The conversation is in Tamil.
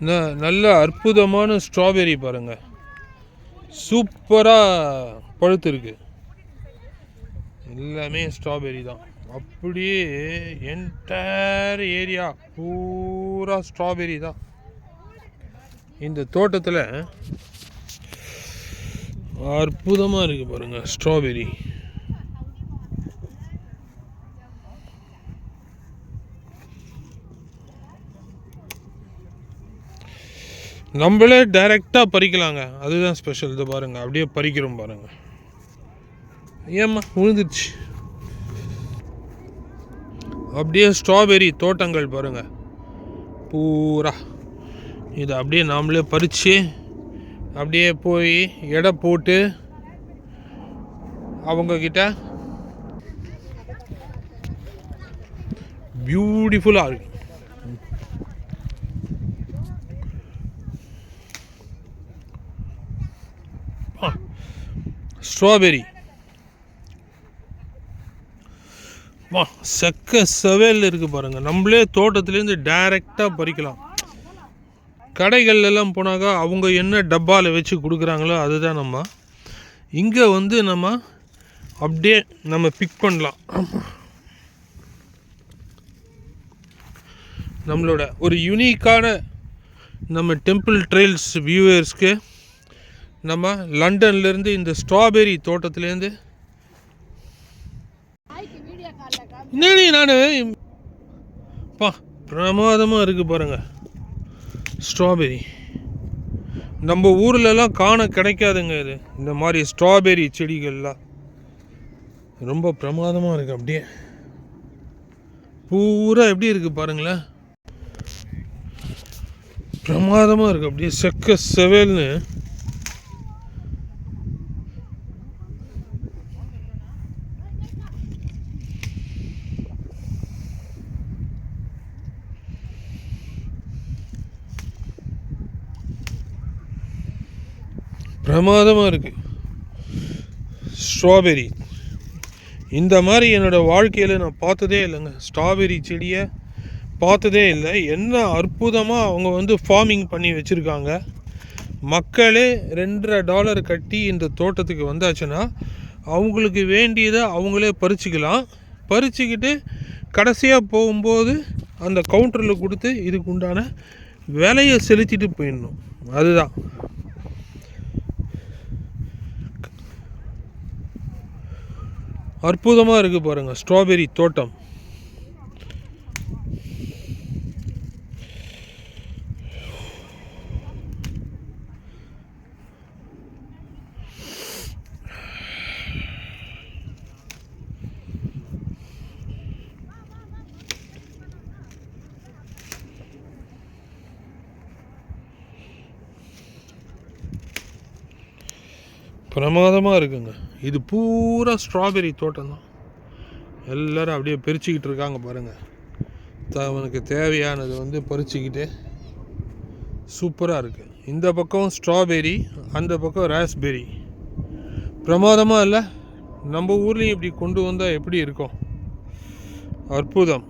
ந- நல்ல அற்புதமான ஸ்ட்ராபெரி பாருங்கள் சூப்பராக பழுத்துருக்கு. எல்லாமே ஸ்ட்ராபெரி தான். அப்படியே என்டையர் ஏரியா பூரா ஸ்ட்ராபெரி தான். இந்த தோட்டத்தில் அற்புதமாக இருக்குது பாருங்கள் ஸ்ட்ராபெரி நம்மளே டைரெக்டாக பறிக்கலாங்க. அதுதான் ஸ்பெஷல் இது பாருங்கள் அப்படியே பறிக்கிறோம் பாருங்கள் ஏம்மா விழுந்துருச்சு அப்படியே ஸ்ட்ராபெரி தோட்டங்கள் பாருங்கள் பூரா. இதை அப்படியே நாமளே பறித்து அப்படியே போய் எடை போட்டு அவங்கக்கிட்ட பியூட்டிஃபுல்லாக இருக்கு. ஸ்ட்ராபெரி வா செக்க செவேல் இருக்குது பாருங்கள் நம்மளே தோட்டத்துலேருந்து டைரெக்டாக பறிக்கலாம். கடைகள்ல எல்லாம் போனாக்கா அவங்க என்ன டப்பாவில் வச்சு கொடுக்குறாங்களோ அதுதான் நம்ம. இங்கே வந்து நம்ம அப்படியே நம்ம பிக் பண்ணலாம். நம்மளோட ஒரு யூனிக்கான நம்ம டெம்பிள் ட்ரெயில்ஸ் வியூவர்ஸ்க்கு நம்ம லண்டன்லேருந்து இந்த ஸ்ட்ராபெரி தோட்டத்துலேருந்து என்னடி நான்? பா பிரமாதமாக இருக்குது பாருங்க. ஸ்ட்ராபெரி. நம்ம ஊர்லலாம் காண கிடைக்காதுங்க இது. இந்த மாதிரி ஸ்ட்ராபெரி செடிகள்லாம். ரொம்ப பிரமாதமாக இருக்குது அப்படியே. பூரா எப்படி இருக்குது பாருங்களேன். பிரமாதமாக இருக்குது அப்படியே. செக்க செவேல்னு பிரமாதமாக இருக்குது ஸ்ட்ராபெரி இந்த மாதிரி என்னோடய வாழ்க்கையில் நான் பார்த்ததே இல்லைங்க. ஸ்ட்ராபெரி செடியை பார்த்ததே இல்லை. என்ன அற்புதமாக அவங்க வந்து ஃபார்மிங் பண்ணி வச்சுருக்காங்க. மக்களே ரெண்டரை டாலர் கட்டி இந்த தோட்டத்துக்கு வந்தாச்சுன்னா அவங்களுக்கு வேண்டியதை அவங்களே பறிச்சுக்கலாம். பறிச்சுக்கிட்டு கடைசியாக போகும்போது அந்த கவுண்டரில் கொடுத்து இதுக்கு உண்டான விலையை செலுத்திட்டு போயிடணும். அதுதான். அற்புதமாக இருக்குது பாருங்கள் ஸ்ட்ராபெரி தோட்டம். பிரமாதமாக இருக்குங்க. இது பூரா ஸ்ட்ராபெரி தோட்டம் தான் எல்லோரும் அப்படியே பிரிச்சுக்கிட்டு இருக்காங்க பாருங்கள் த அவனுக்கு தேவையானது வந்து பறிச்சுக்கிட்டு சூப்பராக இருக்குது இந்த பக்கம் ஸ்ட்ராபெரி அந்த பக்கம் ராஸ்பெரி பிரமாதமாக இல்லை? நம்ம ஊர்லேயும் இப்படி கொண்டு வந்தால் எப்படி இருக்கும்? அற்புதம்.